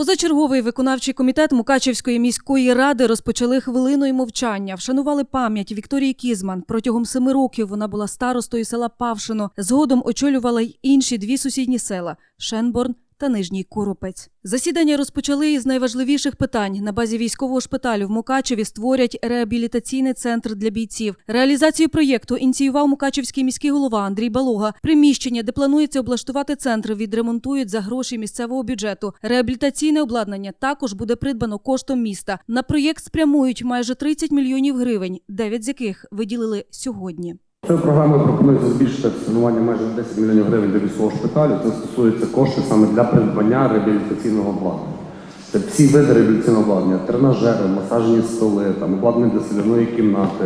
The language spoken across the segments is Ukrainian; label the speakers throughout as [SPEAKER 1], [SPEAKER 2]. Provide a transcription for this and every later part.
[SPEAKER 1] Позачерговий виконавчий комітет Мукачівської міської ради розпочали хвилиною мовчання. Вшанували пам'ять Вікторії Кізман. Протягом семи років вона була старостою села Павшино. Згодом очолювала й інші дві сусідні села Шенборн та Нижній Коропець. Засідання розпочали із найважливіших питань. На базі військового шпиталю в Мукачеві створять реабілітаційний центр для бійців. Реалізацію проєкту ініціював Мукачівський міський голова Андрій Балога. Приміщення, де планується облаштувати центр, відремонтують за гроші місцевого бюджету. Реабілітаційне обладнання також буде придбано коштом міста. На проєкт спрямують майже 30 мільйонів гривень, 9 з яких виділили сьогодні.
[SPEAKER 2] Цією програмою пропонується збільшити асигнування майже на 10 мільйонів гривень для військового шпиталю. Це стосується коштів саме для придбання реабілітаційного обладнання. Це всі види реабілітаційного обладнання, тренажери, масажні столи, там, обладнання для соляної кімнати,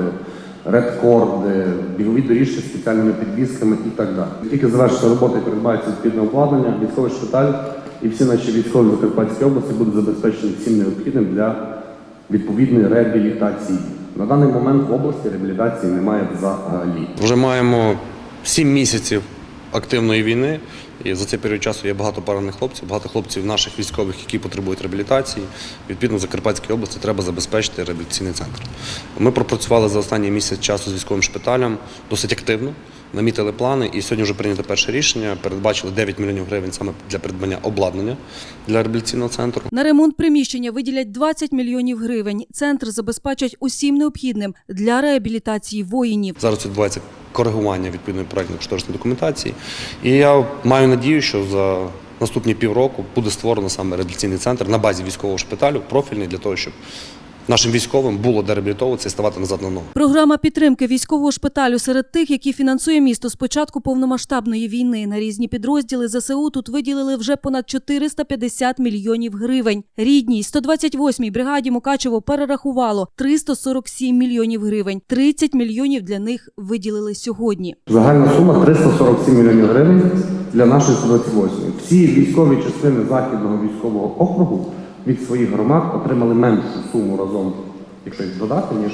[SPEAKER 2] редкорди, бігові доріжки з спеціальними підвісками і так далі. Тільки завершиться робота і придбається відповідне обладнання, військовий шпиталь і всі наші військові в Закарпатській області будуть забезпечені всім необхідним для відповідної реабілітації. На даний момент в області реабілітації немає взагалі.
[SPEAKER 3] Вже маємо сім місяців активної війни, і за цей період часу є багато поранених хлопців, багато хлопців наших військових, які потребують реабілітації. Відповідно, в Закарпатській області треба забезпечити реабілітаційний центр. Ми пропрацювали за останній місяць часу з військовим шпиталем досить активно. Намітили плани, і сьогодні вже прийнято перше рішення. Передбачили 9 мільйонів гривень саме для придбання обладнання для реабілітаційного центру.
[SPEAKER 1] На ремонт приміщення виділять 20 мільйонів гривень. Центр забезпечать усім необхідним для реабілітації воїнів.
[SPEAKER 3] Зараз відбувається коригування відповідної проектної кошторисної документації. І я маю надію, що за наступні півроку буде створено саме реабілітаційний центр на базі військового шпиталю, профільний для того, щоб нашим військовим було де реабілітовуватися і ставати назад на ноги.
[SPEAKER 1] Програма підтримки військового шпиталю серед тих, які фінансує місто з початку повномасштабної війни. На різні підрозділи ЗСУ тут виділили вже понад 450 мільйонів гривень. Рідній 128-й бригаді Мукачево перерахувало 347 мільйонів гривень. 30 мільйонів для них виділили сьогодні.
[SPEAKER 2] Загальна сума 347 мільйонів гривень для нашої 128. Всі військові частини Західного військового округу від своїх громад отримали меншу суму разом, якщо їх додати, ніж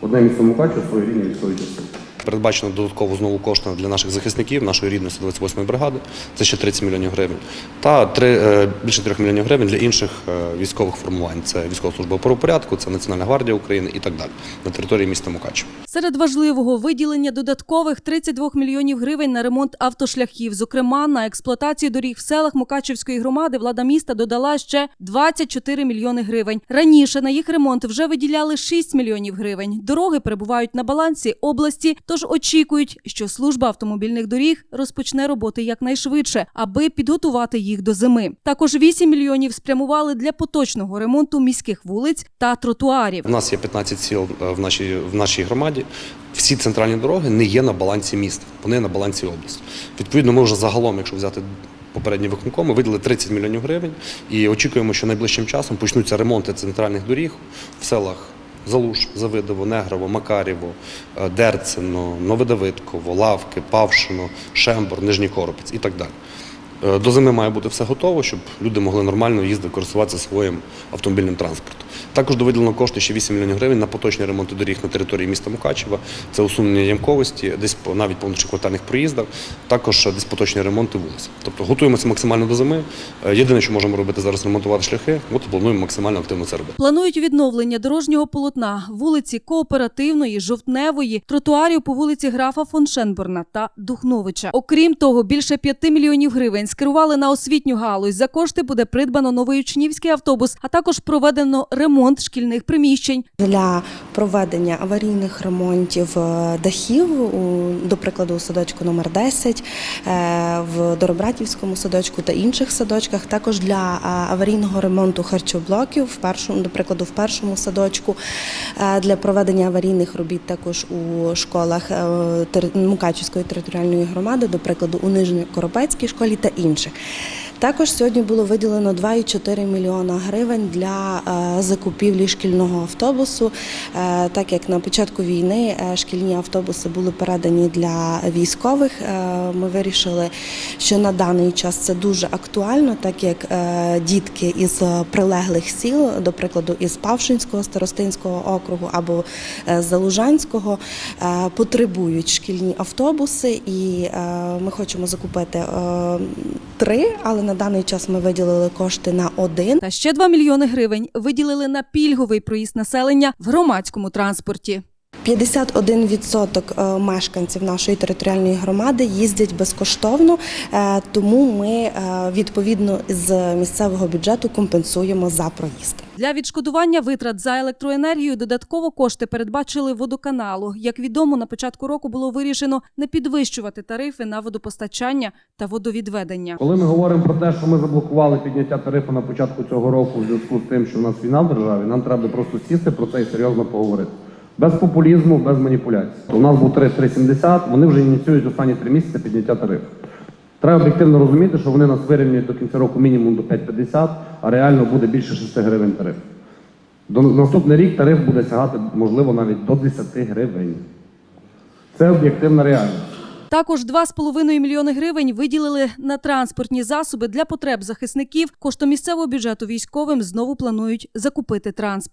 [SPEAKER 2] одне місто Мукачево свої від своєї частини.
[SPEAKER 3] Передбачено додатково знову кошти для наших захисників, нашої рідної 128-ї бригади, це ще 30 мільйонів гривень, та три, е, більше 3 мільйонів гривень для інших е, військових формувань. Це військова служба правопорядку, це Національна гвардія України і так далі на території міста Мукачево.
[SPEAKER 1] Серед важливого виділення додаткових 32 мільйонів гривень на ремонт автошляхів. Зокрема, на експлуатацію доріг в селах Мукачевської громади влада міста додала ще 24 мільйони гривень. Раніше на їх ремонт вже виділяли 6 мільйонів гривень. Дороги перебувають на балансі області, тож очікують, що служба автомобільних доріг розпочне роботи якнайшвидше, аби підготувати їх до зими. Також 8 мільйонів спрямували для поточного ремонту міських вулиць та тротуарів.
[SPEAKER 3] У нас є 15 сіл е, в нашій, в нашій громаді. Всі центральні дороги не є на балансі міста, вони на балансі області. Відповідно, ми вже загалом, якщо взяти попередні виконкоми, видали 30 мільйонів гривень і очікуємо, що найближчим часом почнуться ремонти центральних доріг в селах. Залуш, Завидово, Негрово, Макарєво, е, Дерцино, Новодавидково, Лавки, Павшино, Шембор, Нижній Коропець і так далі. Е, До зими має бути все готово, щоб люди могли нормально їздити, користуватися своїм автомобільним транспортом. Також довиділено кошти ще 8 мільйонів гривень на поточні ремонти доріг на території міста Мукачева. Це усунення ямковості, десь навіть по внутрішньоквартальних проїздах, також десь поточні ремонти вулиць. Тобто готуємося максимально до зими. Е, Єдине, що можемо робити зараз, ремонтувати шляхи. От плануємо максимально активно це робити.
[SPEAKER 1] Планують відновлення дорожнього полотна, вулиці Кооперативної, Жовтневої, тротуарів по вулиці Графа фон Шенборна та Духновича. Окрім того, більше 5 мільйонів гривень скерували на освітню галузь. За кошти буде придбано новий учнівський автобус, а також проведено ремонт шкільних приміщень.
[SPEAKER 4] для проведення аварійних ремонтів е, дахів, до прикладу, у садочку номер 10, е, в Доробратівському садочку та інших садочках, також для е, аварійного ремонту харчоблоків, до прикладу, в першому садочку, для проведення аварійних робіт також у школах Мукачівської територіальної громади, до прикладу, у Нижньокоропецькій школі та інших. Також сьогодні було виділено 2,4 мільйона гривень для е, закупівлі шкільного автобусу. Е, Так як на початку війни е, шкільні автобуси були передані для військових, ми вирішили, що на даний час це дуже актуально, так як дітки із прилеглих сіл, до прикладу, із Павшинського старостинського округу або Залужанського, потребують шкільні автобуси, і ми хочемо закупити. Три, але на даний час ми виділили кошти на один.
[SPEAKER 1] Та ще 2 мільйони гривень виділили на пільговий проїзд населення в громадському транспорті.
[SPEAKER 4] 51% е, мешканців нашої територіальної громади їздять безкоштовно, е, тому ми е, відповідно з місцевого бюджету компенсуємо за проїзд.
[SPEAKER 1] Для відшкодування витрат за електроенергію додатково кошти передбачили водоканалу. Як відомо, на початку року було вирішено не підвищувати тарифи на водопостачання та водовідведення.
[SPEAKER 3] Коли ми говоримо про те, що ми заблокували підняття тарифу на початку цього року в зв'язку з тим, що в нас війна в державі, нам треба просто сісти про це і серйозно поговорити. Без популізму, без маніпуляцій. У нас був 3,370, вони вже ініціюють останні три місяці підняття тарифу. Треба об'єктивно розуміти, що вони нас вирівнюють до кінця року мінімум до 5,50, а реально буде більше 6 гривень тариф. До наступний рік тариф буде сягати, можливо, навіть до 10 гривень. Це об'єктивна реальність.
[SPEAKER 1] Також 2,5 мільйони гривень виділили на транспортні засоби для потреб захисників. Коштом місцевого бюджету військовим знову планують закупити транспорт.